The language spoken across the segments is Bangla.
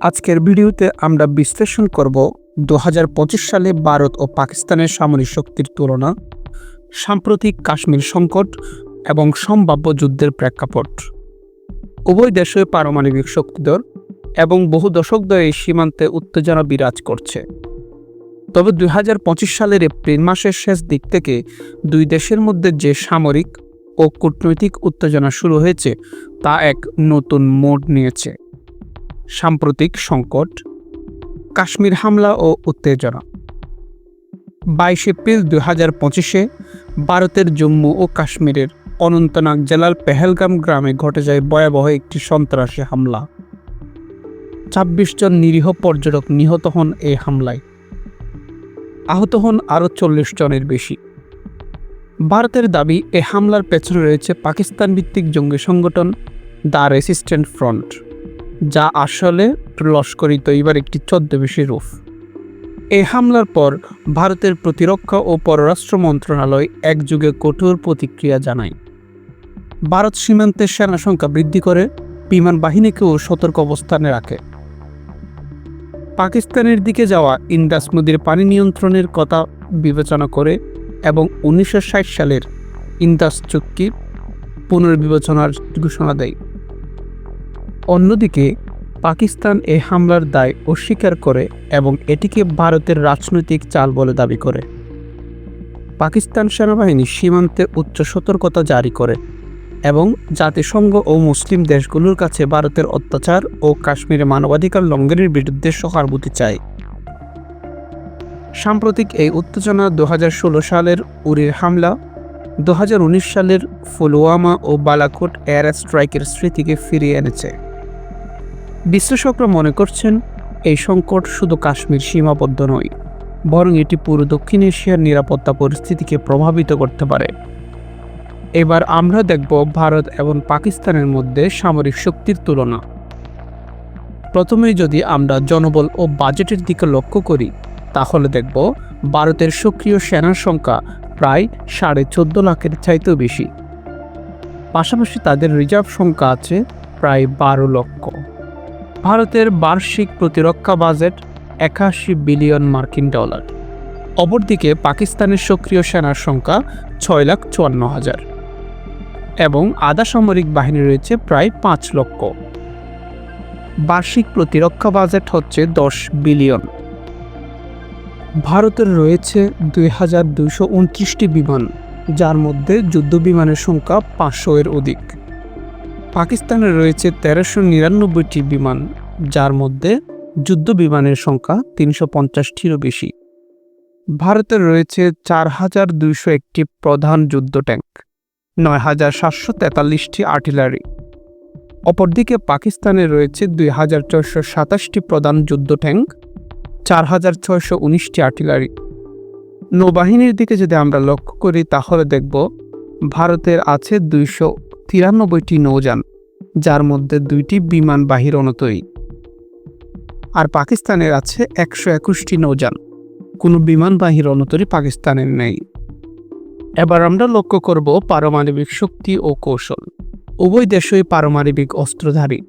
আজকের ভিডিওতে আমরা বিশ্লেষণ করব দু হাজার পঁচিশ সালে ভারত ও পাকিস্তানের সামরিক শক্তির তুলনা, সাম্প্রতিক কাশ্মীর সংকট এবং সম্ভাব্য যুদ্ধের প্রেক্ষাপট। উভয় দেশে পারমাণবিক শক্তিধর এবং বহু দশক ধরে এই সীমান্তে উত্তেজনা বিরাজ করছে। তবে দু হাজার পঁচিশ সালের এপ্রিল মাসের শেষ দিক থেকে দুই দেশের মধ্যে যে সামরিক ও কূটনৈতিক উত্তেজনা শুরু হয়েছে, তা এক নতুন মোড় নিয়েছে। সাম্প্রতিক সংকট, কাশ্মীর হামলা ও উত্তেজনা। বাইশ এপ্রিল দুই হাজার পঁচিশে ভারতের জম্মু ও কাশ্মীরের অনন্তনাগ জেলার পেহেলগাম গ্রামে ঘটে যায় ভয়াবহ একটি সন্ত্রাসী হামলা। ছাব্বিশ জন নিরীহ পর্যটক নিহত হন এই হামলায়। আহত হন আরও চল্লিশ জনের বেশি। ভারতের দাবি, এ হামলার পেছনে রয়েছে পাকিস্তান ভিত্তিক জঙ্গি সংগঠন দ্য রেসিস্ট্যান্ট ফ্রন্ট। যা আসলে লস্করি তৈবার একটি ছদ্মবেশী রূপ। এই হামলার পর ভারতের প্রতিরক্ষা ও পররাষ্ট্র মন্ত্রণালয় একযুগে কঠোর প্রতিক্রিয়া জানায়। ভারত সীমান্তের সেনা সংখ্যা বৃদ্ধি করে, বিমান বাহিনীকেও সতর্ক অবস্থানে রাখে। পাকিস্তানের দিকে যাওয়া ইন্দাস নদীর পানি নিয়ন্ত্রণের কথা বিবেচনা করে এবং উনিশশো ষাট সালের ইন্দাস চুক্তি পুনর্বিবেচনার ঘোষণা দেয়। অন্যদিকে, পাকিস্তান এ হামলার দায় অস্বীকার করে এবং এটিকে ভারতের রাজনৈতিক চাল বলে দাবি করে। পাকিস্তান সেনাবাহিনী সীমান্তে উচ্চ সতর্কতা জারি করে এবং জাতিসংঘ ও মুসলিম দেশগুলোর কাছে ভারতের অত্যাচার ও কাশ্মীরে মানবাধিকার লঙ্ঘনের বিরুদ্ধে সহানুভূতি চায়। সাম্প্রতিক এই উত্তেজনা দু হাজার ষোলো সালের উরির হামলা দু হাজার উনিশ সালের ফুলওয়ামা ও বালাকোট এয়ার স্ট্রাইকের স্মৃতিকে ফিরিয়ে এনেছে। বিশ্লেষকরা মনে করছেন, এই সংকট শুধু কাশ্মীর সীমাবদ্ধ নয়, বরং এটি পুরো দক্ষিণ এশিয়ার নিরাপত্তা পরিস্থিতিকে প্রভাবিত করতে পারে। এবার আমরা দেখব ভারত এবং পাকিস্তানের মধ্যে সামরিক শক্তির তুলনা। প্রথমেই যদি আমরা জনবল ও বাজেটের দিকে লক্ষ্য করি, তাহলে দেখব ভারতের সক্রিয় সেনার সংখ্যা প্রায় সাড়ে চোদ্দ লাখের চাইতেও বেশি। পাশাপাশি তাদের রিজার্ভ সংখ্যা আছে প্রায় বারো লক্ষ। ভারতের বার্ষিক প্রতিরক্ষা বাজেট একাশি বিলিয়ন মার্কিন ডলার। অপরদিকে পাকিস্তানের সক্রিয় সেনার সংখ্যা ছয় লাখ চুয়ান্ন হাজার। এবং আধা সামরিক বাহিনী রয়েছে প্রায় পাঁচ লক্ষ। বার্ষিক প্রতিরক্ষা বাজেট হচ্ছে দশ বিলিয়ন। ভারতের রয়েছে দুই হাজার দুইশো উনত্রিশটি বিমান, যার মধ্যে যুদ্ধ বিমানের সংখ্যা পাঁচশো এর অধিক। পাকিস্তানের রয়েছে তেরোশো নিরানব্বইটি বিমান, যার মধ্যে যুদ্ধ বিমানের সংখ্যা তিনশো পঞ্চাশটিরও বেশি। ভারতে রয়েছে চার হাজার দুইশো একটি প্রধান যুদ্ধ ট্যাঙ্ক নয় হাজার সাতশো তেতাল্লিশটি আর্টিলারি। অপরদিকে পাকিস্তানে রয়েছে দুই হাজার ছয়শো সাতাশটি প্রধান যুদ্ধ ট্যাঙ্ক চার হাজার ছয়শো উনিশটি আর্টিলারি। নৌবাহিনীর দিকে যদি আমরা লক্ষ্য করি, তাহলে দেখব ভারতের আছে দুইশো তিরানব্বইটি নৌযান, যার মধ্যে দুইটি বিমান বাহির অনতই। আর পাকিস্তানের আছে একশো একুশটি নৌযান, কোনো বিমান বাহির অনতরই পাকিস্তানের নেই। এবার আমরা লক্ষ্য করব পারমাণবিক শক্তি ও কৌশল। উভয় দেশই পারমাণবিক অস্ত্রধারী।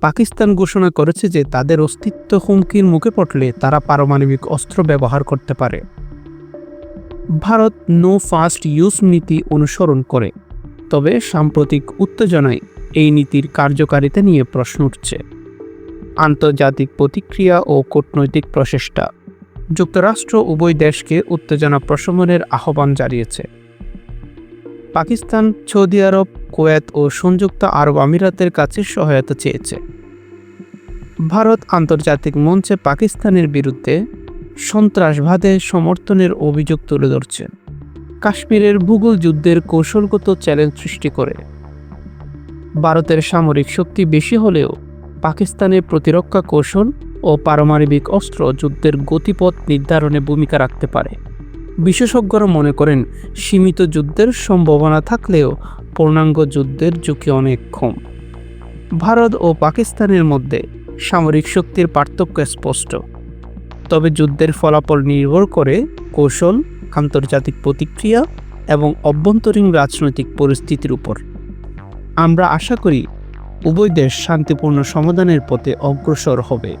পাকিস্তান ঘোষণা করেছে যে তাদের অস্তিত্ব হুমকির মুখে পড়লে তারা পারমাণবিক অস্ত্র ব্যবহার করতে পারে। ভারত নো ফার্স্ট ইউজ নীতি অনুসরণ করে। তবে সাম্প্রতিক উত্তেজনায় এই নীতির কার্যকারিতা নিয়ে প্রশ্ন উঠছে। আন্তর্জাতিক প্রতিক্রিয়া ও কূটনৈতিক প্রচেষ্টা। যুক্তরাষ্ট্র উভয় দেশকে উত্তেজনা প্রশমনের আহ্বান জানিয়েছে। পাকিস্তান, সৌদি আরব, কুয়েত ও সংযুক্ত আরব আমিরাতের কাছে সহায়তা চেয়েছে। ভারত আন্তর্জাতিক মঞ্চে পাকিস্তানের বিরুদ্ধে সন্ত্রাসবাদে সমর্থনের অভিযোগ তুলে ধরছে। কাশ্মীরের ভূগোল যুদ্ধের কৌশলগত চ্যালেঞ্জ সৃষ্টি করে। ভারতের সামরিক শক্তি বেশি হলেও পাকিস্তানের প্রতিরক্ষা কৌশল ও পারমাণবিক অস্ত্র যুদ্ধের গতিপথ নির্ধারণে ভূমিকা রাখতে পারে। বিশেষজ্ঞরা মনে করেন, সীমিত যুদ্ধের সম্ভাবনা থাকলেও পূর্ণাঙ্গ যুদ্ধের ঝুঁকি অনেক কম। ভারত ও পাকিস্তানের মধ্যে সামরিক শক্তির পার্থক্য স্পষ্ট। তবে যুদ্ধের ফলাফল নির্ভর করে কৌশল আন্তর্জাতিক প্রতিক্রিয়া এবং অভ্যন্তরীণ রাজনৈতিক পরিস্থিতির উপর। আমরা আশা করি, উভয় দেশ শান্তিপূর্ণ সমাধানের পথে অগ্রসর হবে।